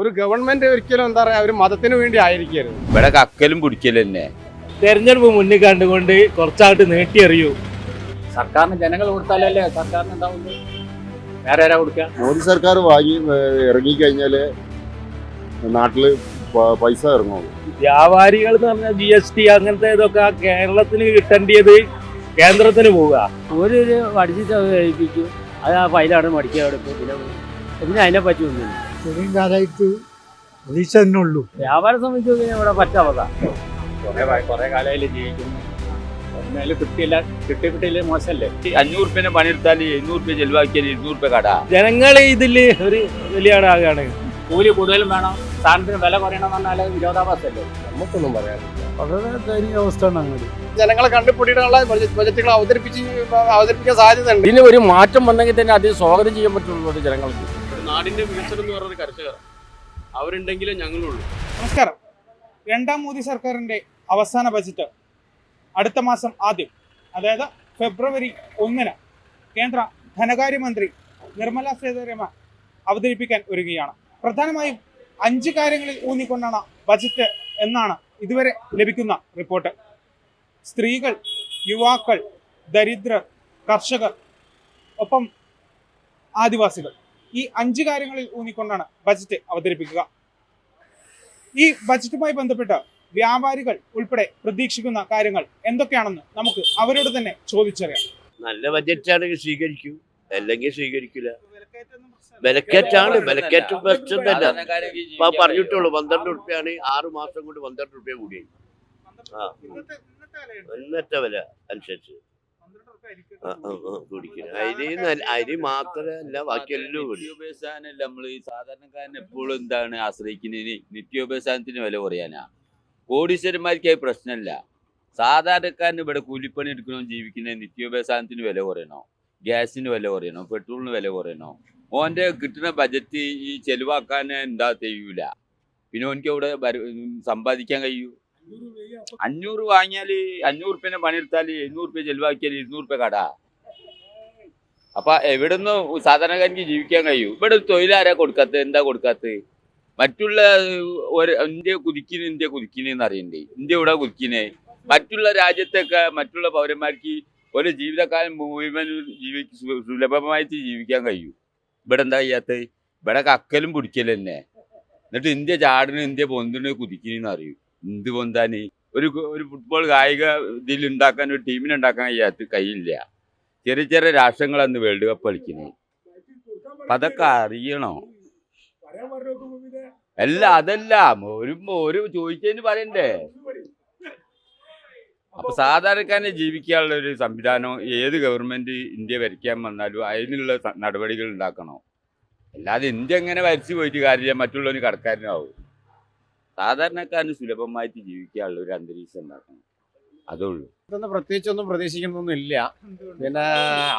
ഒരു ഗവൺമെന്റ് ഒരിക്കലും എന്താ പറയാ ഒരു മതത്തിന് വേണ്ടി ആയിരിക്കരുത്. ഇവിടെ കക്കലും പിടിക്കലും തന്നെ. തെരഞ്ഞെടുപ്പ് മുന്നിൽ കണ്ടുകൊണ്ട് കുറച്ചായിട്ട് നീട്ടിയെറിയൂ. സർക്കാരിന് ജനങ്ങൾ കൊടുത്താലല്ലേ? സർക്കാരിന് എന്താ വേറെ ആരാ കൊടുക്കുക? മോദി സർക്കാർ വാങ്ങി ഇറങ്ങിക്കഴിഞ്ഞാൽ നാട്ടിൽ പൈസ ഇറങ്ങുള്ളൂ. വ്യാപാരികൾ എന്ന് പറഞ്ഞാൽ ജി എസ് ടി അങ്ങനത്തെ ഇതൊക്കെ കേരളത്തിന് കിട്ടേണ്ടത് കേന്ദ്രത്തിന് പോവുക. ഒരു പഠിച്ചിട്ട് അത് ആ ഫയലാണ് മടിക്കാൻ എടുക്കും. പിന്നെ പിന്നെ അതിനെ പറ്റി ഒന്നുമില്ല. ഇത്രയും കാലമായിട്ട് പ്രതീക്ഷ തന്നെ ഉള്ളൂ. വ്യാപാരം സംബന്ധിച്ച് ഇവിടെ പറ്റാവതാ കുറെ കാലമായാലും ജീവിക്കുന്നു. ഒന്നാലും കിട്ടിയില്ല കിട്ടി കിട്ടിയില്ലേ മോശമല്ലേ അഞ്ഞൂറ് റുപ്യനെ പണിയെടുത്താൽ എഴുന്നൂറ് റുപ്യ ചെലവാക്കിയാൽ ഇരുന്നൂറ് റുപ്യ കട. ജനങ്ങൾ ഇതിൽ ഒരു വലിയ ആളാകാണ് കൂലി കൂടുതലും വേണം സാധനത്തിന് വില കുറയണം പറഞ്ഞാൽ വിരോധാഭാസല്ലേ നമുക്കൊന്നും പറയാനില്ല. വളരെ ദയനീയ അവസ്ഥയാണ് അങ്ങനെ ജനങ്ങളെ കണ്ടുപിടിക്കാനുള്ള ബജറ്റുകൾ അവതരിപ്പിച്ച് അവതരിപ്പിക്കാൻ സാധ്യതയുണ്ട്. ഇതിന് ഒരു മാറ്റം വന്നെങ്കിൽ തന്നെ അതിന് സ്വാഗതം ചെയ്യാൻ പറ്റുള്ളൂ ജനങ്ങൾക്ക്. നാടിന്റെ വികസനം എന്ന് പറയുന്നത് കർഷകർ. അവരുണ്ടെങ്കിലേ ഞങ്ങളുള്ളൂ. നമസ്കാരം. രണ്ടാം മോദി സർക്കാരിന്റെ അവസാന ബജറ്റ് അടുത്ത മാസം ആദ്യം അതായത് ഫെബ്രുവരി ഒന്നിന് കേന്ദ്ര ധനകാര്യമന്ത്രി നിർമ്മല സീതാരാമൻ അവതരിപ്പിക്കാൻ ഒരുങ്ങുകയാണ്. പ്രധാനമായും അഞ്ച് കാര്യങ്ങളിൽ ഊന്നിക്കൊണ്ടാണ് ബജറ്റ് എന്നാണ് ഇതുവരെ ലഭിക്കുന്ന റിപ്പോർട്ട് സ്ത്രീകൾ യുവാക്കൾ ദരിദ്രർ കർഷകർ ഒപ്പം ആദിവാസികൾ. ഈ അഞ്ച് കാര്യങ്ങളിൽ ഊന്നിക്കൊണ്ടാണ് ബജറ്റ് അവതരിപ്പിക്കുക. ഈ ബജറ്റുമായി ബന്ധപ്പെട്ട് വ്യാപാരികൾ ഉൾപ്പെടെ പ്രതീക്ഷിക്കുന്ന കാര്യങ്ങൾ എന്തൊക്കെയാണെന്ന് നമുക്ക് അവരോട് തന്നെ ചോദിച്ചറിയാം. നല്ല ബഡ്ജറ്റാണെങ്കിൽ സ്വീകരിക്കൂ. അല്ലെങ്കിൽ സ്വീകരിക്കില്ല. വിലക്കയറ്റാണ്. വിലക്കയറ്റം പ്രശ്നമല്ല ഇപ്പൊ പറഞ്ഞിട്ടുള്ളൂ പന്ത്രണ്ട് റുപ്യാണ്. ആറു മാസം കൊണ്ട് പന്ത്രണ്ട് റുപ്യ കൂടിയായി. ആ. ഇന്നത്തെ വില അനുസരിച്ച്. കുടിക്കുക അരി അരി മാത്രമല്ല ബാക്കി നിത്യോപേസാനല്ല നമ്മൾ ഈ സാധാരണക്കാരൻ എപ്പോഴും എന്താണ് ആശ്രയിക്കുന്നതിന് നിത്യോപേസാനത്തിന് വില കുറയാനാ. കോടീശ്വരന്മാർക്ക് അത് പ്രശ്നമല്ല സാധാരണക്കാരന് ഇവിടെ കൂലിപ്പണി എടുക്കണോ ജീവിക്കുന്ന നിത്യോപേസാനത്തിന് വില കുറയണോ? ഗ്യാസിന് വില കുറയണോ? പെട്രോളിന് വില കുറയണോ? ഓന്റെ കിട്ടുന്ന ബജറ്റ് ഈ ചെലവാക്കാൻ എന്താ ചെയ്യൂല പിന്നെ ഓനിക്ക് അവിടെ സമ്പാദിക്കാൻ കഴിയൂ? അഞ്ഞൂറ് വാങ്ങിയാൽ അഞ്ഞൂറ് റുപ്യനെ പണിയെടുത്താൽ എഴുന്നൂറ് റുപ്യ ചെലവാക്കിയാൽ ഇരുന്നൂറ് റുപ്യ കട. അപ്പൊ എവിടുന്ന് സാധാരണക്കാരിക്ക് ജീവിക്കാൻ കഴിയൂ? ഇവിടെ തൊഴിലാരാ കൊടുക്കാത്തത്? എന്താ കൊടുക്കാത്തത്? മറ്റുള്ള ഒരു ഇന്ത്യ കുതിക്കിന് ഇന്ത്യ കുതിക്കിനെന്ന് അറിയണ്ടേ ഇന്ത്യ ഇവിടെ കുതിക്കിനെ? മറ്റുള്ള രാജ്യത്തൊക്കെ മറ്റുള്ള പൗരന്മാർക്ക് ഒരു ജീവിതകാലം മുഴുവൻ ജീവി സുലഭമായിട്ട് ജീവിക്കാൻ കഴിയൂ. ഇവിടെ എന്താ ചെയ്യാത്തത്? ഇവിടെ കക്കലും പിടിക്കലും തന്നെ എന്നിട്ട് ഇന്ത്യ ചാടിന് ഇന്ത്യ പൊന്തിന് കുതിക്കിനെന്ന് അറിയൂ എന്ത് ഒരു ഒരു ഫുട്ബോൾ കായിക ഇതിൽ ഉണ്ടാക്കാൻ ഒരു ടീമിനെ ഉണ്ടാക്കാൻ കഴിയാത്ത കയ്യില്ല. ചെറിയ ചെറിയ രാഷ്ട്രങ്ങളാണ് വേൾഡ് കപ്പ് കളിക്കുന്നത് അതൊക്കെ അറിയണോ? അല്ല അതല്ല. ഒരു ഒരു ചോദിച്ചതിന് പറയണ്ടേ? അപ്പൊ സാധാരണക്കാരനെ ജീവിക്കാനുള്ള ഒരു സംവിധാനം ഏത് ഗവൺമെന്റ് ഇന്ത്യ ഭരിക്കാൻ വന്നാലും അതിനുള്ള നടപടികൾ ഉണ്ടാക്കണം? അല്ലാതെ ഇന്ത്യ എങ്ങനെ വരച്ചു പോയിട്ട് കാര്യമില്ല. മറ്റുള്ളവന് കടക്കാരനാവും. സാധാരണക്കാരന് സുലഭമായിട്ട് ജീവിക്കാനുള്ള ഒരു അന്തരീക്ഷം ഉണ്ടാക്കണം. അതേ ഉള്ളൂ. ഇതൊന്നും പ്രത്യേകിച്ചൊന്നും പ്രതീക്ഷിക്കുന്നൊന്നും ഇല്ല പിന്നെ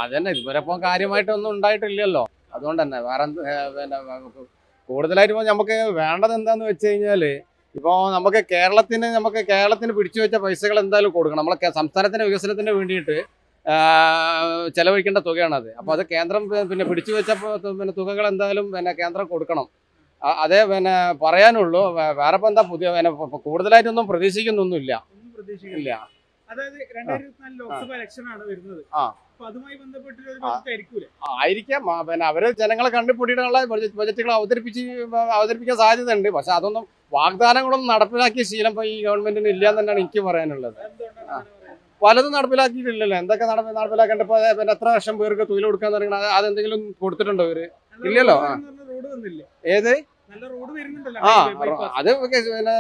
അതന്നെ ഇതുവരെ ഇപ്പം കാര്യമായിട്ടൊന്നും ഉണ്ടായിട്ടില്ലല്ലോ. അതുകൊണ്ട് തന്നെ വേറെ പിന്നെ കൂടുതലായിട്ട് നമുക്ക് വേണ്ടത് എന്താന്ന് വെച്ച് കഴിഞ്ഞാൽ ഇപ്പോൾ നമുക്ക് കേരളത്തിന് നമുക്ക് കേരളത്തിന് പിടിച്ചു വെച്ച പൈസകൾ എന്തായാലും കൊടുക്കണം. നമ്മളെ സംസ്ഥാനത്തിന്റെ വികസനത്തിന് വേണ്ടിയിട്ട് ചെലവഴിക്കേണ്ട തുകയാണത്. അപ്പോൾ അത് കേന്ദ്രം പിന്നെ പിടിച്ചു വെച്ച പിന്നെ തുകകൾ എന്തായാലും പിന്നെ കേന്ദ്രം കൊടുക്കണം. അതേ പിന്നെ പറയാനുള്ളൂ വേറെ ഇപ്പം എന്താ പുതിയ പിന്നെ കൂടുതലായിട്ടൊന്നും പ്രതീക്ഷിക്കുന്നൊന്നുമില്ല. അതായത് രണ്ടായിരത്തി ഇരുപത്തിനാല് ലോക്സഭ ഇലക്ഷൻ ആണ് വരുന്നത്. ആയിരിക്കാം. പിന്നെ അവർ ജനങ്ങളെ കണ്ടുപിടിക്കാനുള്ള ബജറ്റുകൾ അവതരിപ്പിച്ച് അവതരിപ്പിക്കാൻ സാധ്യതയുണ്ട്. പക്ഷെ അതൊന്നും വാഗ്ദാനങ്ങളൊന്നും നടപ്പിലാക്കിയ ശീലം ഇപ്പൊ ഈ ഗവൺമെന്റിന് ഇല്ല എന്ന് തന്നെയാണ് എനിക്ക് പറയാനുള്ളത്? പലതും നടപ്പിലാക്കിയിട്ടില്ലല്ലോ. എന്തൊക്കെ നട നടപ്പിലാക്കേണ്ട ഇപ്പൊ പിന്നെ എത്ര ലക്ഷം പേർക്ക് തൊഴിൽ കൊടുക്കാന്ന് പറയുന്നത് അതെന്തെങ്കിലും കൊടുത്തിട്ടുണ്ടോ ഇവർ? ഇല്ലല്ലോ, ഏത്? ആ. അത് പിന്നെ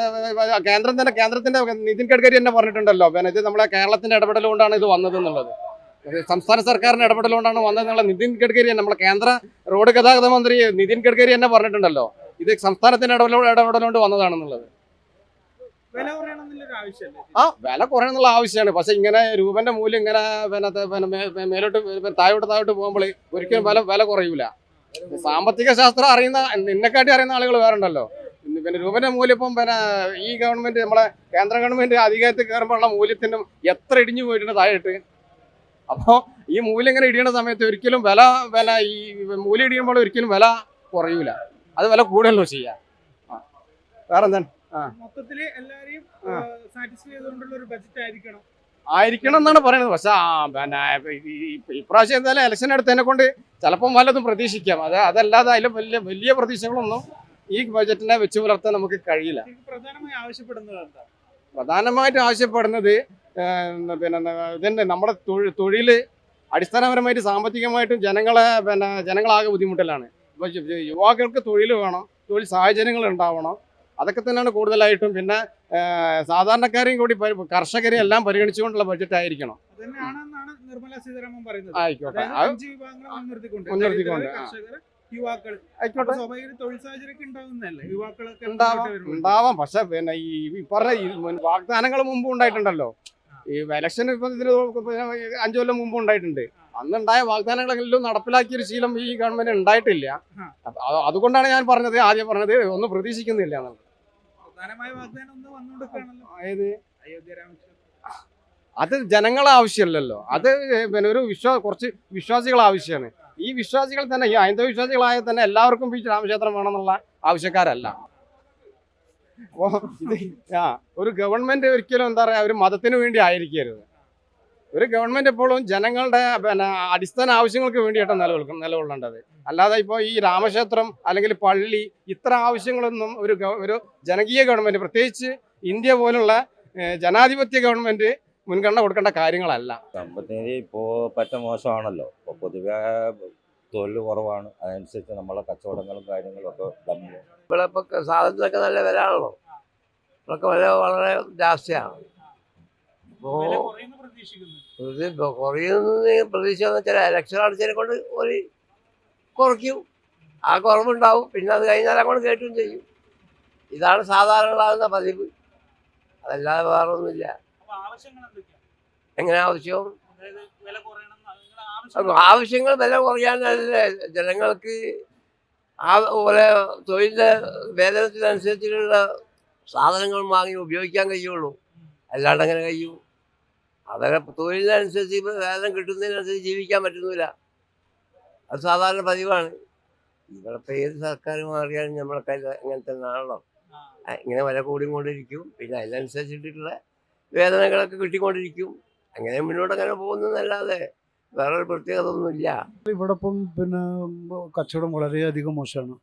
കേന്ദ്രം തന്നെ കേന്ദ്രത്തിന്റെ നിതിൻ ഗഡ്കരി തന്നെ പറഞ്ഞിട്ടുണ്ടല്ലോ. പിന്നെ ഇത് നമ്മളെ കേരളത്തിന്റെ ഇടപെടൽ കൊണ്ടാണ് ഇത് വന്നത് എന്നുള്ളത് സംസ്ഥാന സർക്കാരിന്റെ ഇടപെടൽ കൊണ്ടാണ് വന്നതെന്നുള്ള നിതിൻ ഗഡ്കരി തന്നെ നമ്മളെ കേന്ദ്ര റോഡ് ഗതാഗത മന്ത്രി നിതിൻ ഗഡ്കരി തന്നെ പറഞ്ഞിട്ടുണ്ടല്ലോ. ഇത് സംസ്ഥാനത്തിന്റെ ഇടപെടൽ ഇടപെടൽ കൊണ്ട് വന്നതാണെന്നുള്ളത് ആ വില കുറയണമെന്നുള്ള ആവശ്യമാണ്. പക്ഷെ ഇങ്ങനെ രൂപന്റെ മൂല്യം ഇങ്ങനെ പിന്നെ മേലോട്ട് താഴോട്ട് താഴോട്ട് പോകുമ്പോൾ ഒരിക്കലും വില വില കുറയൂല. സാമ്പത്തിക ശാസ്ത്രം അറിയുന്ന നിന്നെക്കാട്ടി അറിയുന്ന ആളുകൾ വേറെ ഉണ്ടല്ലോ. പിന്നെ രൂപന്റെ മൂല്യം ഇപ്പം പിന്നെ ഈ ഗവൺമെന്റ് നമ്മളെ കേന്ദ്ര ഗവൺമെന്റ് അധികാരത്തിൽ കയറുമ്പോഴുള്ള മൂല്യത്തിനും എത്ര ഇടിഞ്ഞു പോയിട്ടുണ്ട് താഴെയിട്ട്. അപ്പോൾ ഈ മൂല്യം ഇങ്ങനെ ഇടിയുന്ന സമയത്ത് ഒരിക്കലും വില വില ഈ മൂല്യം ഇടിയുമ്പോൾ ഒരിക്കലും വില കുറയൂല. അത് വില കൂടുതലോ ചെയ്യാം. വേറെ എന്താണ് മൊത്തത്തിൽ എല്ലാരെയും സാറ്റിസ്ഫൈ ചെയ്തുകൊണ്ടുള്ള ഒരു ബജറ്റ് ആയിരിക്കണം. ആയിരിക്കണം എന്നാണ് പറയുന്നത്. പക്ഷെ പിന്നെ ഇപ്രാവശ്യം എന്തായാലും ഇലക്ഷൻ എടുത്തതിനെ കൊണ്ട് ചിലപ്പം വല്ലതും പ്രതീക്ഷിക്കാം. അത് അതല്ലാതെ അതിൽ വലിയ വലിയ പ്രതീക്ഷകളൊന്നും ഈ ബജറ്റിനെ വെച്ച് പുലർത്താൻ നമുക്ക് കഴിയില്ല. പ്രധാനമായി ആവശ്യപ്പെടുന്നത് എന്താ? പ്രധാനമായിട്ടും ആവശ്യപ്പെടുന്നത് പിന്നെ ഇതന്നെ നമ്മുടെ തൊഴിൽ അടിസ്ഥാനപരമായിട്ട് സാമ്പത്തികമായിട്ടും ജനങ്ങളെ പിന്നെ ജനങ്ങളാകെ ബുദ്ധിമുട്ടിലാണ്. ഇപ്പോൾ യുവാക്കൾക്ക് തൊഴിൽ വേണം തൊഴിൽ സാഹചര്യങ്ങൾ ഉണ്ടാവണം. അതൊക്കെ തന്നെയാണ് കൂടുതലായിട്ടും പിന്നെ സാധാരണക്കാരെയും കൂടി കർഷകരെ കർഷകരെയും എല്ലാം പരിഗണിച്ചുകൊണ്ടുള്ള ബജറ്റ് ആയിരിക്കണം. തന്നെയാണെന്നാണ് നിർമ്മല സീതാരാമൻ പറയുന്നത്. ആയിക്കോട്ടെ. അഞ്ച് വിഭാഗങ്ങളെ മുൻനിർത്തിക്കൊണ്ട്. മുൻനിർത്തിക്കൊണ്ട്, ദരിദ്രര്, ആ. കർഷകർ യുവാക്കൾ. ആയിക്കോട്ടെ. സ്വാഭാവിക തൊഴിൽ സാഹചര്യമൊക്കെ ഉണ്ടാവുന്നതല്ലേ? യുവാക്കളൊക്കെ ഉണ്ടാവാം. പക്ഷെ പിന്നെ ഈ പറഞ്ഞ വാഗ്ദാനങ്ങൾ മുമ്പ് ഉണ്ടായിട്ടുണ്ടല്ലോ. ഈ ഇലക്ഷൻ ഇപ്പൊ ഇതിന് അഞ്ചു കൊല്ലം മുമ്പ് ഉണ്ടായിട്ടുണ്ട്. അന്നുണ്ടായ വാഗ്ദാനങ്ങളെല്ലാം നടപ്പിലാക്കിയ ഒരു ശീലം ഈ ഗവൺമെന്റ് ഉണ്ടായിട്ടില്ല. അതുകൊണ്ടാണ് ഞാൻ പറഞ്ഞത് ആദ്യം പറഞ്ഞത് ഒന്നും പ്രതീക്ഷിക്കുന്നില്ല അതായത് അയോധ്യ രാമക്ഷേത്രം അത് ജനങ്ങൾ ആവശ്യമല്ലല്ലോ. അത് പിന്നെ ഒരു വിശ്വാ കുറച്ച് വിശ്വാസികൾ ആവശ്യമാണ്. ഈ വിശ്വാസികൾ തന്നെ ഈ ഹൈന്ദവ വിശ്വാസികളായ തന്നെ എല്ലാവർക്കും ഈ രാമക്ഷേത്രം വേണമെന്നുള്ള ആവശ്യക്കാരല്ല. അപ്പോ ഇത് ആ ഒരു ഗവൺമെന്റ് ഒരിക്കലും എന്താ പറയാ ഒരു മതത്തിന് വേണ്ടി ആയിരിക്കരുത്. ഒരു ഗവൺമെന്റ് എപ്പോഴും ജനങ്ങളുടെ പിന്നെ അടിസ്ഥാന ആവശ്യങ്ങൾക്ക് വേണ്ടിയിട്ടാണ് നിലനിൽക്കും നിലകൊള്ളേണ്ടത്. അല്ലാതെ ഇപ്പോൾ ഈ രാമക്ഷേത്രം അല്ലെങ്കിൽ പള്ളി ഇത്ര ആവശ്യങ്ങളൊന്നും ഒരു ഒരു ജനകീയ ഗവൺമെന്റ് പ്രത്യേകിച്ച് ഇന്ത്യ പോലുള്ള ജനാധിപത്യ ഗവൺമെന്റ് മുൻഗണന കൊടുക്കേണ്ട കാര്യങ്ങളല്ല. സാമ്പത്തിക ഇപ്പോൾ പറ്റ മോശമാണല്ലോ. ഇപ്പോൾ പൊതുവെ തൊഴിൽ കുറവാണ്. അതനുസരിച്ച് നമ്മളെ കച്ചവടങ്ങളും കാര്യങ്ങളും ഒക്കെ ഇവിടെ സാധനത്തിനൊക്കെ നല്ല വില ആണല്ലോ ഇതൊക്കെ വില വളരെ ജാസ്തിയാണ്. കുറയുന്നു പ്രതീക്ഷിക്കുന്നു. ഇത് കുറയുന്ന പ്രതീക്ഷ വെച്ചാൽ ഇലക്ഷൻ അടിച്ചതിനെ കൊണ്ട് ഒരു കുറയ്ക്കും. ആ കുറവുണ്ടാവും. പിന്നെ അത് കഴിഞ്ഞാൽ അങ്ങോട്ട് കയറ്റും ചെയ്യും. ഇതാണ് സാധാരണ ഉണ്ടാകുന്ന പതിവ്. അതല്ലാതെ വേറെ എങ്ങനെ ആവശ്യവും ആവശ്യങ്ങൾ വില കുറയാനല്ലേ ജനങ്ങൾക്ക് ആ പോലെ തൊഴിലിന്റെ വേതനത്തിനനുസരിച്ചിട്ടുള്ള സാധനങ്ങൾ വാങ്ങി ഉപയോഗിക്കാൻ കഴിയുള്ളൂ. അല്ലാണ്ട് അങ്ങനെ കഴിയൂ? അവരെ തൊഴിലിനനുസരിച്ച് ഇപ്പോൾ വേതനം കിട്ടുന്നതിനനുസരിച്ച് ജീവിക്കാൻ പറ്റുന്നില്ല. അത് സാധാരണ പതിവാണ്. ഇവിടെ ഏത് സർക്കാർ മാറിയാലും നമ്മളെ കയ്യിൽ ഇങ്ങനെ തന്നെ ആണല്ലോ ഇങ്ങനെ വില കൂടിക്കൊണ്ടിരിക്കും. പിന്നെ അതിനനുസരിച്ചിട്ടുള്ള വേതനങ്ങളൊക്കെ കിട്ടിക്കൊണ്ടിരിക്കും. അങ്ങനെ മുന്നോട്ട് അങ്ങനെ പോകുന്നതല്ലാതെ വേറെ ഒരു പ്രത്യേകത ഒന്നുമില്ല ഇവിടെ ഇപ്പം പിന്നെ കച്ചവടം വളരെയധികം മോശമാണ്.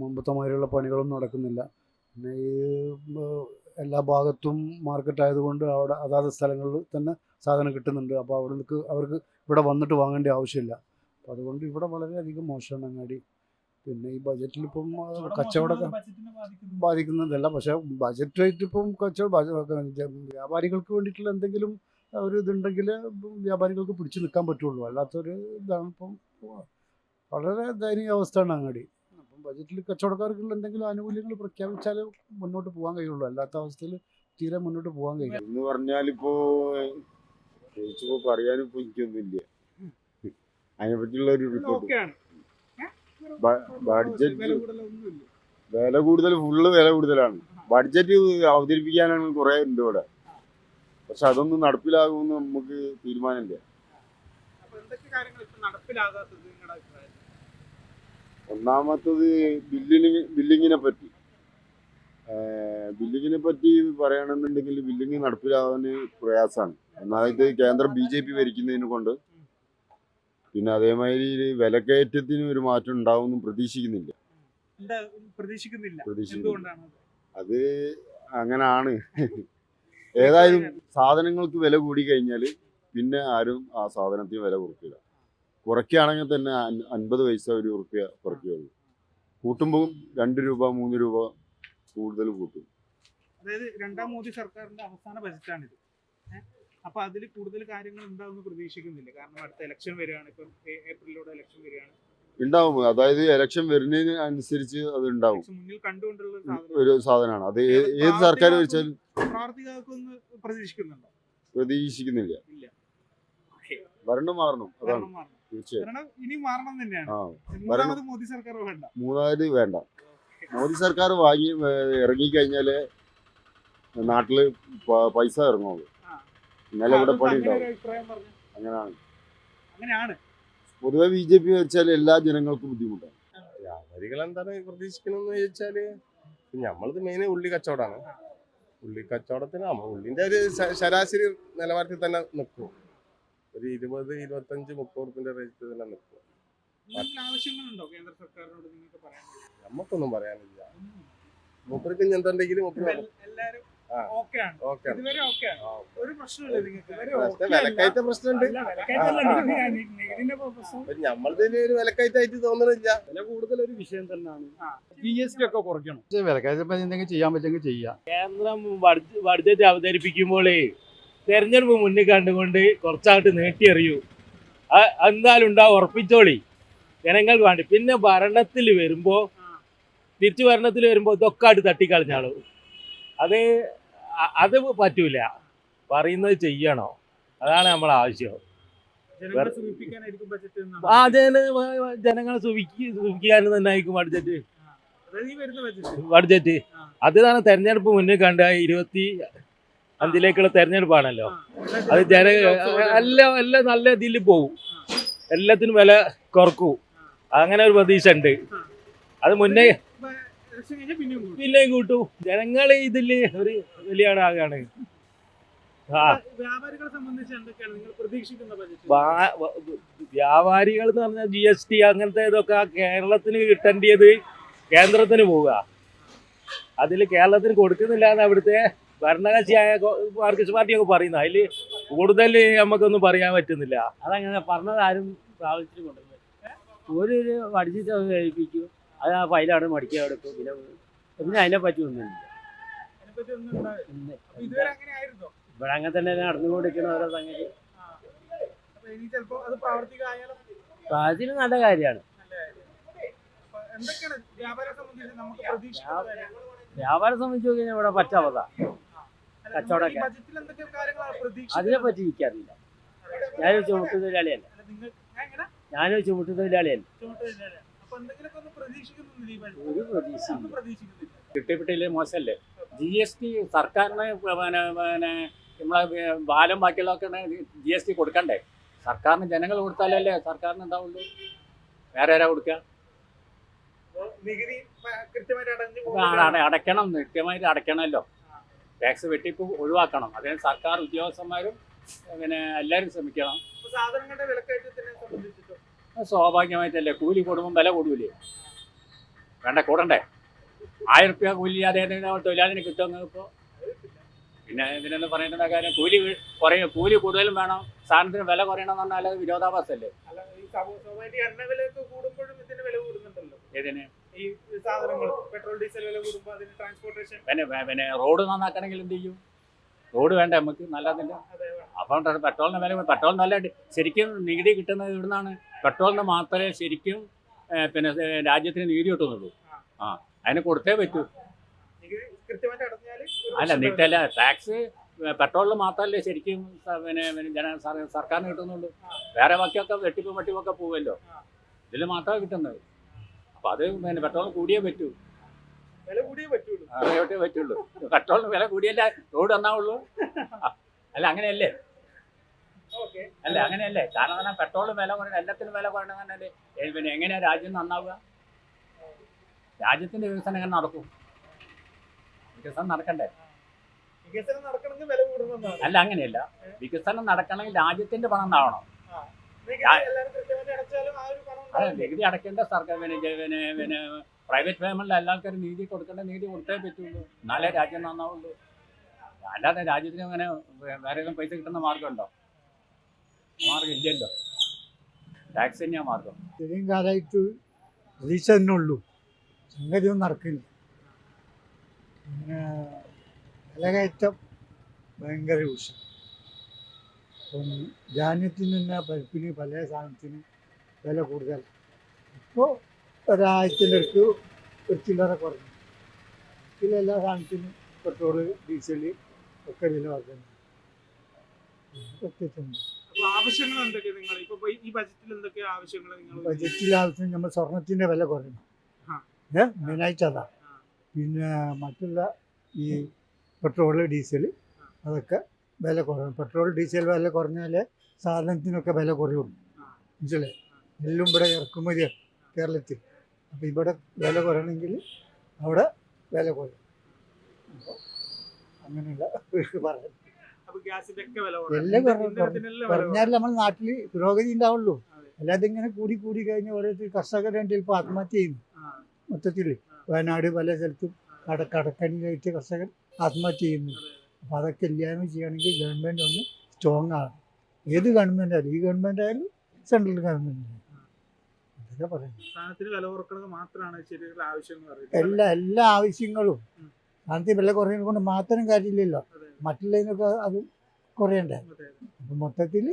മുമ്പത്തെ മാതിരിയുള്ള പണികളൊന്നും നടക്കുന്നില്ല. പിന്നെ ഈ എല്ലാ ഭാഗത്തും മാർക്കറ്റ് ആയതുകൊണ്ട് അവിടെ അതാത് സ്ഥലങ്ങളിൽ തന്നെ സാധനം കിട്ടുന്നുണ്ട്. അപ്പോൾ അവിടെ അവർക്ക് ഇവിടെ വന്നിട്ട് വാങ്ങേണ്ട ആവശ്യമില്ല. അപ്പോൾ അതുകൊണ്ട് ഇവിടെ വളരെയധികം മോശമാണ് അങ്ങാടി. പിന്നെ ഈ ബജറ്റിൽ ഇപ്പം കച്ചവടം ബാധിക്കുന്നതല്ല പക്ഷേ ബജറ്റായിട്ട് ഇപ്പം കച്ചവടം വ്യാപാരികൾക്ക് വേണ്ടിയിട്ടുള്ള എന്തെങ്കിലും ഒരു ഇതുണ്ടെങ്കിൽ വ്യാപാരികൾക്ക് പിടിച്ചു നിൽക്കാൻ പറ്റുള്ളൂ. അല്ലാത്തൊരു ഇതാണ് ഇപ്പം വളരെ ദയനീയ അവസ്ഥയാണ് അങ്ങടി. അപ്പം ബജറ്റിൽ കച്ചവടക്കാർക്കുള്ള എന്തെങ്കിലും ആനുകൂല്യങ്ങൾ പ്രഖ്യാപിച്ചാലേ മുന്നോട്ട് പോകാൻ കഴിയുള്ളൂ. അല്ലാത്ത അവസ്ഥയിൽ തീരെ മുന്നോട്ട് പോകാൻ കഴിയില്ല. എന്ന് പറഞ്ഞാലിപ്പോ പറയാനും പറയാനിപ്പോ എനിക്കൊന്നുമില്ല. അതിനെ പറ്റിയുള്ള ഒരു റിപ്പോർട്ട് ബഡ്ജറ്റ് വില കൂടുതൽ ഫുള്ള് വില കൂടുതലാണ്. ബഡ്ജറ്റ് അവതരിപ്പിക്കാനാണ് കുറെ ഉണ്ട് ഇവിടെ. പക്ഷെ അതൊന്നും നടപ്പിലാകുമെന്ന് നമുക്ക് തീരുമാനമില്ല. ഒന്നാമത്തത് ബില്ലിന് ബില്ലിങ്ങിനെ പറ്റി. ബില്ലിങ്ങിനെ പറ്റി പറയുകയാണെന്നുണ്ടെങ്കിൽ ബില്ലിങ് നടപ്പിലാവാൻ പ്രയാസമാണ്. ഒന്നാമത് കേന്ദ്രം ബി ജെ പി ഭരിക്കുന്നതിനെ കൊണ്ട് പിന്നെ അതേമാതിരി വിലക്കയറ്റത്തിന് ഒരു മാറ്റം ഉണ്ടാവുമെന്നും പ്രതീക്ഷിക്കുന്നില്ല. എന്താ പ്രതീക്ഷിക്കുന്നില്ല. പ്രതീക്ഷിക്കുന്നില്ല. എന്തുകൊണ്ടാണ് അത് അങ്ങനാണ്. ഏതായാലും സാധനങ്ങൾക്ക് വില കൂടി കഴിഞ്ഞാൽ പിന്നെ ആരും ആ സാധനത്തിന് വില കുറക്കില്ല. കുറയ്ക്കുകയാണെങ്കിൽ തന്നെ അൻ- അൻപത് പൈസ ഒരു ഉറുപ്പ്യ കുറയ്ക്കുകയുള്ളൂ. കൂട്ടുമ്പോൾ രണ്ട് രൂപ മൂന്ന് രൂപ കൂടുതൽ കൂട്ടും. അതായത് രണ്ടാം മോദി സർക്കാരിന്റെ അവസാന ബജറ്റാണിത്? അപ്പൊ അതിൽ കൂടുതൽ കാര്യങ്ങൾ ഉണ്ടാവുമെന്ന് പ്രതീക്ഷിക്കുന്നില്ല. കാരണം അടുത്ത ഇലക്ഷൻ വരികയാണ്. ഇപ്പം ഏപ്രിലോടെ ഇലക്ഷൻ വരികയാണ്. ഉണ്ടാവും. അതായത് ഇലക്ഷൻ വരുന്നതിന് അനുസരിച്ച് അത് ഉണ്ടാവും. മുന്നിൽ കണ്ടുകൊണ്ടുള്ള ഒരു സാധനമാണ്. അത് ഏത് സർക്കാർ വെച്ചാലും പ്രതീക്ഷിക്കുന്നുണ്ടോ? പ്രതീക്ഷിക്കുന്നില്ല. ഭരണം മാറണം? അതാണ് തീർച്ചയായും. മൂന്നാമത് വേണ്ട. മോദി സർക്കാർ വാങ്ങി ഇറങ്ങിക്കഴിഞ്ഞാൽ നാട്ടിൽ പൈസ ഇറങ്ങുള്ളൂ. ഇന്നലെ ഇവിടെ പണി ഉണ്ടാവും. അങ്ങനെയാണ്. അങ്ങനെയാണ്. പൊതുവെ ബി ജെ പി വെച്ചാൽ എല്ലാ ജനങ്ങൾക്കും ബുദ്ധിമുട്ടാണ്. വ്യാപാരികൾ എന്താണ് പ്രതീക്ഷിക്കണമെന്ന് ചോദിച്ചാൽ നമ്മളത് മെയിൻ ഉള്ളി കച്ചവടമാണ് ഉള്ളി കച്ചവടത്തിന് ഉള്ളിന്റെ ഒരു ശരാശരി നിലവാരത്തിൽ തന്നെ നിൽക്കും. ഒരു ഇരുപത് ഇരുപത്തഞ്ച് മുപ്പത് റുപ്യന്റെ റേറ്റ് തന്നെ നിൽക്കും. നമുക്കൊന്നും പറയാനില്ല. മൂപ്പർക്ക് ഇനി എന്തുണ്ടെങ്കിലും ആ. ഓക്കെ ആണ് ഇതുവരെ ഓക്കെ. ആണ് ഒരു പ്രശ്നമില്ല നിങ്ങൾക്ക് പ്രശ്നമുണ്ട്. നമ്മളുടെ ഒരു വിലക്കയറ്റായിട്ട് തോന്നുന്നില്ല വില കൂടുതൽ ഒരു വിഷയം തന്നെയാണ്. ആ. ജി എസ് ടി ഒക്കെ കുറയ്ക്കണം. വിലക്കയറ്റം എന്തെങ്കിലും ചെയ്യാൻ പറ്റുമെങ്കിൽ ചെയ്യാം. കേന്ദ്രം ബഡ്ജ- ബഡ്ജറ്റ് അവതരിപ്പിക്കുമ്പോഴേ തെരഞ്ഞെടുപ്പ് മുന്നിൽ കണ്ടുകൊണ്ട് കുറച്ചായിട്ട് നീട്ടിയെറിയൂ. അ- എന്തായാലും ഉണ്ടാവും ഉറപ്പിച്ചോളി. ജനങ്ങൾക്ക് വേണ്ടി. പിന്നെ ഭരണത്തിൽ വരുമ്പോൾ തിരിച്ചു ഭരണത്തിൽ വരുമ്പോൾ ഇതൊക്കെ ആയിട്ട് തട്ടിക്കളഞ്ഞാളൂ. അത് അത് പറ്റൂല. പറയുന്നത് ചെയ്യണോ? അതാണ് നമ്മളെ ആവശ്യം. ആ ജന ജനങ്ങളെ സുഖിക്ക് സുഖിക്കാൻ തന്നെ ആയിരിക്കും ബഡ്ജറ്റ് ബഡ്ജറ്റ്. അതാണ് തെരഞ്ഞെടുപ്പ് മുന്നിൽ കണ്ട ഇരുപത്തി അഞ്ചിലേക്കുള്ള തെരഞ്ഞെടുപ്പാണല്ലോ. അത് ജന എല്ലാം എല്ലാം നല്ല ഇതിൽ പോകും എല്ലാത്തിനും വില കുറക്കൂ. അങ്ങനെ ഒരു പ്രതീക്ഷ ഉണ്ട്. അത് മുന്നേ പിന്നെയും കൂടും. പിന്നെയും കൂട്ടും. ജനങ്ങൾ ഇതിൽ ഒരു വലിയ ആകാണ് ആ. വ്യാപാരികളെ സംബന്ധിച്ച് നിങ്ങൾ പ്രതീക്ഷിക്കുന്ന ബജറ്റ് വ്യാപാരികൾ എന്ന് പറഞ്ഞാൽ ജി എസ് ടി അങ്ങനത്തെ ഇതൊക്കെ കേരളത്തിന് കിട്ടേണ്ടത് കേന്ദ്രത്തിന് പോവുക. അതിൽ കേരളത്തിന് കൊടുക്കുന്നില്ല എന്ന് അവിടുത്തെ ഭരണകക്ഷിയായ മാർക്സിസ്റ്റ് പാർട്ടിയൊക്കെ പറയുന്നത് അതിൽ കൂടുതൽ നമുക്കൊന്നും പറയാൻ പറ്റുന്നില്ല. അതങ്ങനെ പറഞ്ഞത് ആരും ഒരു പഠിച്ചിട്ട് അത് കഴിപ്പിക്കും. അത് ആ ഫയലാണ് മടിക്കാൻ എടുക്കും പിന്നെ പിന്നെ അതിനെ പറ്റി ഒന്നുമില്ല. ഇവിടെ അങ്ങനെ തന്നെ നടന്നുകൊണ്ടിരിക്കുന്ന ഓരോ സംഗതി. പ്രായത്തിന് നല്ല കാര്യമാണ്. വ്യാപാരം സംബന്ധിച്ച് നോക്കിയാൽ ഇവിടെ പറ്റാവതാ കച്ചവടമൊക്കെ. അതിനെ പറ്റി എനിക്കറിയില്ല. ഞാനൊരു ചുമട്ട് തൊഴിലാളിയല്ല അല്ല, ഞാൻ എങ്ങനെ? ഞാനൊരു ചുമട്ട് തൊഴിലാളിയല്ല ഒരു പ്രതീക്ഷ കിട്ടിയപ്പെട്ടില്ലേ കിട്ടിപ്പിട്ടില്ലേ മോശമല്ലേ? ജി എസ് ടി സർക്കാരിന് പിന്നെ പിന്നെ നമ്മളെ ബാലം ബാക്കിയുള്ളതൊക്കെ ജി എസ് ടി കൊടുക്കണ്ടേ? സർക്കാരിന് ജനങ്ങൾ കൊടുത്താലല്ലേ സർക്കാരിന് എന്താവുള്ളൂ? വേറെ ആരാ കൊടുക്കുക നികുതി കൃത്യമായിട്ട് അടയ്ക്കണം കൃത്യമായിട്ട് അടയ്ക്കണമല്ലോ. ടാക്സ് വെട്ടിപ്പ് ഒഴിവാക്കണം. അതിന് സർക്കാർ ഉദ്യോഗസ്ഥന്മാരും പിന്നെ എല്ലാവരും ശ്രമിക്കണം. സാധനങ്ങളുടെ വിലക്കയറ്റത്തിനെ സ്വാഭാവികമായിട്ടല്ലേ? കൂലി കൂടുമ്പോൾ വില കൂടൂലേ? വേണ്ട കൂടണ്ടേ? ആയിരം റുപ്യ കൂലി അദ്ദേഹത്തിന് തൊഴിലാളിന് കിട്ടുമെന്ന് ഇപ്പോൾ പിന്നെ ഇതിനെന്ന് പറയേണ്ട കാര്യം കൂലി കുറയും. കൂലി കൂടുതലും വേണം. സാധനത്തിന് വില കുറയണം എന്ന് പറഞ്ഞാൽ അത് വിരോധാഭാസല്ലേ പിന്നെ പിന്നെ റോഡ് നന്നാക്കണമെങ്കിൽ എന്ത് ചെയ്യും? റോഡ് വേണ്ട നമുക്ക് നല്ലതല്ല. അപ്പം പെട്രോളിന് വില പെട്രോൾ നല്ല ശരിക്കും നികുതി കിട്ടുന്നത് ഇവിടുന്നാണ്. പെട്രോളിന് മാത്രമേ ശരിക്കും പിന്നെ രാജ്യത്തിന് നികുതി കിട്ടുന്നുള്ളൂ. ആ. അതിന് കൊടുത്തേ പറ്റൂ. അല്ല നിട്ടല്ല ടാക്സ് പെട്രോളിൽ മാത്രമല്ലേ ശരിക്കും പിന്നെ ജന സർക്കാരിന് കിട്ടുന്നുള്ളൂ. വേറെ ബാക്കിയൊക്കെ വെട്ടിപ്പും വെട്ടിപ്പൊക്കെ പോവുമല്ലോ ഇതിൽ മാത്രമേ കിട്ടുന്നത്. അപ്പം അത് പിന്നെ പെട്രോൾ കൂടിയേ പറ്റൂ. വില കൂടിയേ പറ്റുള്ളൂ. അതേ പറ്റുള്ളൂ. പെട്രോളിന് വില കൂടിയല്ല റോഡ് തന്നാവുള്ളൂ അല്ല അങ്ങനെയല്ലേ? അല്ല അങ്ങനെയല്ലേ? കാരണം പെട്രോളിന് പെട്രോൾ വില കുറയണം എല്ലാത്തിനും വില കുറയണം പിന്നെ എങ്ങനെയാ രാജ്യം നന്നാവുക? രാജ്യത്തിന്റെ വികസനം എങ്ങനെ നടക്കും? വികസനം നടക്കണ്ടേ? വികസനം നടക്കണമെങ്കിൽ വില അല്ല അങ്ങനെയല്ല. വികസനം നടക്കണമെങ്കിൽ രാജ്യത്തിന്റെ പണം ഉണ്ടാവണം. അതെ? നികുതി അടയ്ക്കേണ്ട സർക്കാർ പിന്നെ പിന്നെ പ്രൈവറ്റ് ഫേമിലെ എല്ലാവർക്കും നീതി കൊടുക്കേണ്ട നീതി കൊടുത്തേ പറ്റുള്ളൂ. എന്നാലേ രാജ്യം നന്നാവുള്ളൂ. അല്ലാതെ രാജ്യത്തിന് അങ്ങനെ വേറെ ഏതെങ്കിലും പൈസ കിട്ടുന്ന മാർഗമുണ്ടോ? മാർഗം ഇല്ലല്ലോ. ടാക്സ് തന്നെയാ മാർഗം. ഇത്രയും കാലമായിട്ട് പ്രതീക്ഷ തന്നെ ഉള്ളൂ. സംഗതി ഒന്നും നടക്കില്ല. പിന്നെ വിലകയറ്റം ഭയങ്കര രൂക്ഷം. ഇപ്പം ധാന്യത്തിന് തന്നെ പരിപ്പിന് പല സാധനത്തിന് വില കൂടുതൽ ഇപ്പോൾ ഒരാഴ്ചന്റെ അടുത്ത് ഒരു ചില്ലറ കുറഞ്ഞു. ഇതിൽ എല്ലാ സാധനത്തിനും പെട്രോൾ ഡീസൽ ഒക്കെ വില വർദ്ധന പ്രത്യേകിച്ചുണ്ട് അപ്പൊ ആവശ്യങ്ങൾ നിങ്ങൾ ഈ ബജറ്റിൽ ആവശ്യങ്ങൾ ആവശ്യം നമ്മൾ സ്വർണത്തിന്റെ വില കുറയണം. മെയിനായിട്ട് പിന്നെ മറ്റുള്ള ഈ പെട്രോൾ ഡീസൽ അതൊക്കെ വില കുറയും പെട്രോൾ ഡീസൽ വില കുറഞ്ഞാൽ സാധനത്തിനൊക്കെ വില കുറയുള്ളൂ. മനസ്സിലെ എല്ലാം ഇവിടെ ഇറക്കുമതി കേരളത്തിൽ. അപ്പോൾ ഇവിടെ വില കുറയണമെങ്കിൽ അവിടെ വില കുറയും. അപ്പോൾ അങ്ങനെയുള്ള പറയുന്നത് പറഞ്ഞാൽ നമ്മുടെ നാട്ടിൽ പുരോഗതി ഉണ്ടാവുള്ളൂ. അല്ലാതെ ഇങ്ങനെ കൂടി കൂടി കഴിഞ്ഞ് ഓരോരുത്തർ കർഷകരുണ്ട് ചിലപ്പോൾ ആത്മഹത്യ ചെയ്യുന്നു. മൊത്തത്തിൽ വയനാട് പല സ്ഥലത്തും കട കടക്കണിയായിട്ട് കർഷകർ ആത്മഹത്യ ചെയ്യുന്നു. അപ്പോൾ അതൊക്കെ ഇല്ലായ്മ ചെയ്യുകയാണെങ്കിൽ ഗവൺമെന്റ് ഒന്ന് സ്ട്രോങ് ആണ് ഏത് ഗവൺമെന്റ് ആയാലും ഈ ഗവൺമെന്റ് ആയാലും സെൻട്രൽ ഗവൺമെന്റ് ആയാലും പറയുന്നത് മാത്രമാണ് എല്ലാ എല്ലാ ആവശ്യങ്ങളും. സാധനത്തിൽ വില കുറയുന്നത് കൊണ്ട് മാത്രം കാര്യമില്ലല്ലോ. മറ്റുള്ളതിനൊക്കെ അത് കുറയണ്ടേ. അപ്പം മൊത്തത്തിൽ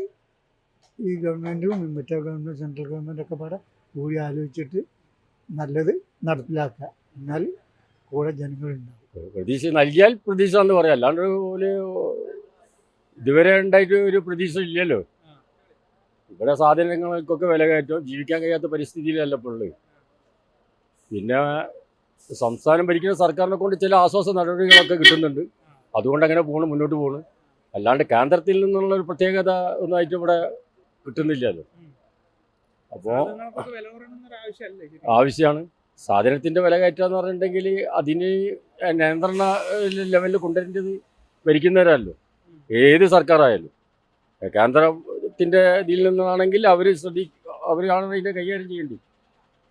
ഈ ഗവൺമെന്റും മറ്റേ ഗവൺമെന്റ് സെൻട്രൽ ഗവൺമെന്റ് ഒക്കെ പാടെ കൂടി ആലോചിച്ചിട്ട് നല്ലത് നടപ്പിലാക്കുക. എന്നാൽ കൂടെ ജനങ്ങളുണ്ടാവും. പ്രതീക്ഷ നൽകിയാൽ പ്രതീക്ഷ എന്ന് പറയാം. അല്ലാണ്ട് ഒരു ഇതുവരെ ഉണ്ടായിട്ട് ഒരു പ്രതീക്ഷ ഇല്ലല്ലോ. ഇവിടെ സാധനങ്ങൾക്കൊക്കെ വില കയറ്റം ജീവിക്കാൻ കഴിയാത്ത പരിസ്ഥിതിയിലല്ല ഇപ്പോൾ ഉള്ളത്. പിന്നെ സംസ്ഥാനം ഭരിക്കുന്ന സർക്കാരിനെ കൊണ്ട് ചില ആശ്വാസ നടപടികളൊക്കെ കിട്ടുന്നുണ്ട്. അതുകൊണ്ട് അങ്ങനെ പോകണം മുന്നോട്ട് പോകണം അല്ലാണ്ട് കേന്ദ്രത്തിൽ നിന്നുള്ള ഒരു പ്രത്യേകത ഒന്നായിട്ട് ഇവിടെ കിട്ടുന്നില്ലല്ലോ. അപ്പോൾ ശരി ആവശ്യമാണ് സാധനത്തിന്റെ വില കയറ്റാന്ന് എന്ന് പറഞ്ഞിട്ടുണ്ടെങ്കിൽ അതിന് നിയന്ത്രണ ലെവലിൽ കൊണ്ടുവരേണ്ടത് ഭരിക്കുന്നവരല്ലോ. ഏത് സർക്കാരായാലും. കേന്ദ്രത്തിന്റെ ഇതിൽ നിന്നാണെങ്കിൽ അവർ ശ്രദ്ധി അവരാണ് ഇതിന്റെ കൈകാര്യം ചെയ്യേണ്ടത്.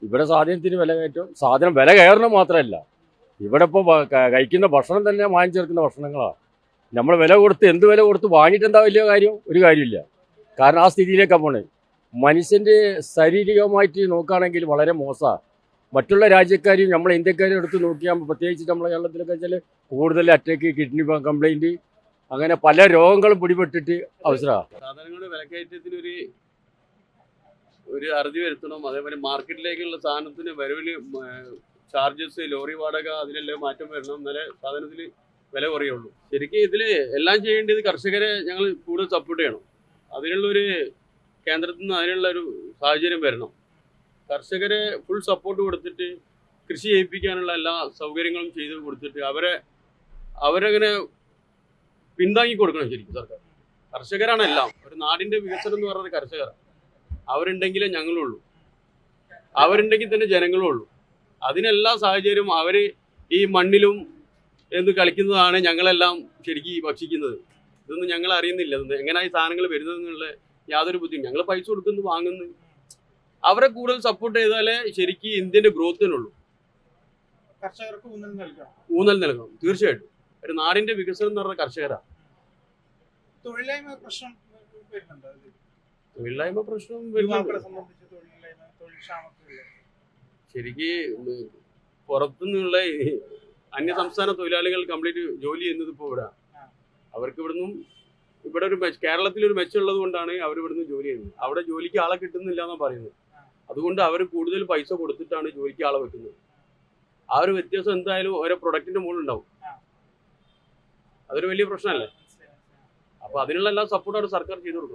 ഇവിടെ സാധനത്തിന് വില കയറ്റം സാധനം വില കയറണം മാത്രമല്ല. ഇവിടെ ഇപ്പോൾ കഴിക്കുന്ന ഭക്ഷണം തന്നെ മായം ചേർക്കുന്ന ഭക്ഷണങ്ങളാണ് നമ്മൾ വില കൊടുത്ത് എന്ത് വില കൊടുത്ത് വാങ്ങിയിട്ട് എന്താ വലിയ കാര്യം? ഒരു കാര്യമില്ല കാരണം ആ സ്ഥിതിയിലേക്കാണ് പോണേ. മനുഷ്യന്റെ ശാരീരികമായിട്ട് നോക്കുകയാണെങ്കിൽ വളരെ മോശമാണ് മറ്റുള്ള രാജ്യക്കാരെയും നമ്മളെ ഇന്ത്യക്കാരും എടുത്ത് നോക്കിയാൽ പ്രത്യേകിച്ച് നമ്മളെ കേരളത്തിലൊക്കെ വെച്ചാൽ കൂടുതൽ അറ്റാക്ക് കിഡ്നി കംപ്ലൈന്റ് അങ്ങനെ പല രോഗങ്ങളും പിടിപെട്ടിട്ട് അവസരമാണ് സാധനങ്ങളുടെ വിലക്കയറ്റത്തിനൊരു ഒരു അറുതി വരുത്തണം. അതേപോലെ മാർക്കറ്റിലേക്കുള്ള സാധനത്തിന് വരവിൽ ചാർജസ് ലോറി വാടക അതിനെല്ലാം മാറ്റം വരണം. എന്നാലേ സാധനത്തിൽ വില കുറയുള്ളൂ. ശരിക്കും ഇതിൽ എല്ലാം ചെയ്യേണ്ടത് കർഷകരെ ഞങ്ങൾ കൂടുതൽ സപ്പോർട്ട് ചെയ്യണം. അതിനുള്ളൊരു കേന്ദ്രത്തിൽ നിന്ന് അതിനുള്ള ഒരു സാഹചര്യം വരണം. കർഷകരെ ഫുൾ സപ്പോർട്ട് കൊടുത്തിട്ട് കൃഷി ചെയ്യിപ്പിക്കാനുള്ള എല്ലാ സൗകര്യങ്ങളും ചെയ്ത് കൊടുത്തിട്ട് അവരെ അവരങ്ങനെ പിന്താങ്ങി കൊടുക്കണം ശരിക്കും സർക്കാർ. കർഷകരാണ് എല്ലാം. ഒരു നാടിന്റെ വികസനം എന്ന് പറയുന്നത് കർഷകരാണ് അവരുണ്ടെങ്കിലേ ഞങ്ങളുള്ളൂ. അവരുണ്ടെങ്കിൽ തന്നെ ജനങ്ങളും ഉള്ളൂ. അതിനെല്ലാ സാഹചര്യവും അവർ ഈ മണ്ണിലും എന്ന് കളിക്കുന്നതാണ് ഞങ്ങളെല്ലാം ശരിക്കും ഭക്ഷിക്കുന്നത്. ഇതൊന്നും ഞങ്ങൾ അറിയുന്നില്ല. എങ്ങനെ ഈ സാധനങ്ങൾ വരുന്നത് എന്നുള്ള യാതൊരു ബുദ്ധിയും ഞങ്ങൾ പൈസ കൊടുക്കുന്നു വാങ്ങുന്നു. അവരെ കൂടുതൽ സപ്പോർട്ട് ചെയ്താലേ ശരിക്കും ഇന്ത്യന്റെ ഗ്രോത്തിനുള്ളൂ കർഷകർക്ക് ഊന്നൽ നൽകണം. ഊന്നൽ നൽകണം. തീർച്ചയായിട്ടും. ഒരു നാടിന്റെ വികസനം എന്ന് പറഞ്ഞ കർഷകരാണ് തൊഴിലില്ലായ്മ പ്രശ്നം വരുന്നുണ്ടോ? തൊഴിലില്ലായ്മ പ്രശ്നം ശരിക്ക് പുറത്തുനിന്നുള്ള അന്യ സംസ്ഥാന തൊഴിലാളികൾ കംപ്ലീറ്റ് ജോലി ചെയ്യുന്നത് ഇപ്പോൾ ഇവിടെ. അവർക്ക് ഇവിടുന്നും ഇവിടെ ഒരു മെച്ച കേരളത്തിൽ ഒരു മെച്ചമുള്ളത് കൊണ്ടാണ് അവർ ഇവിടുന്ന് ജോലി ചെയ്യുന്നത്. അവിടെ ജോലിക്ക് ആളെ കിട്ടുന്നില്ല എന്നാണ് പറയുന്നത്. അതുകൊണ്ട് അവർ കൂടുതൽ പൈസ കൊടുത്തിട്ടാണ് ജോലിക്ക് ആളെ വെക്കുന്നത്. ആ ഒരു വ്യത്യാസം എന്തായാലും ഓരോ പ്രൊഡക്റ്റിന്റെ മുകളിൽ ഉണ്ടാവും. അതൊരു വലിയ പ്രശ്നമല്ലേ? അപ്പൊ അതിനുള്ള എല്ലാ സപ്പോർട്ടാണ് സർക്കാർ ചെയ്തു കൊടുക്കുന്നത്.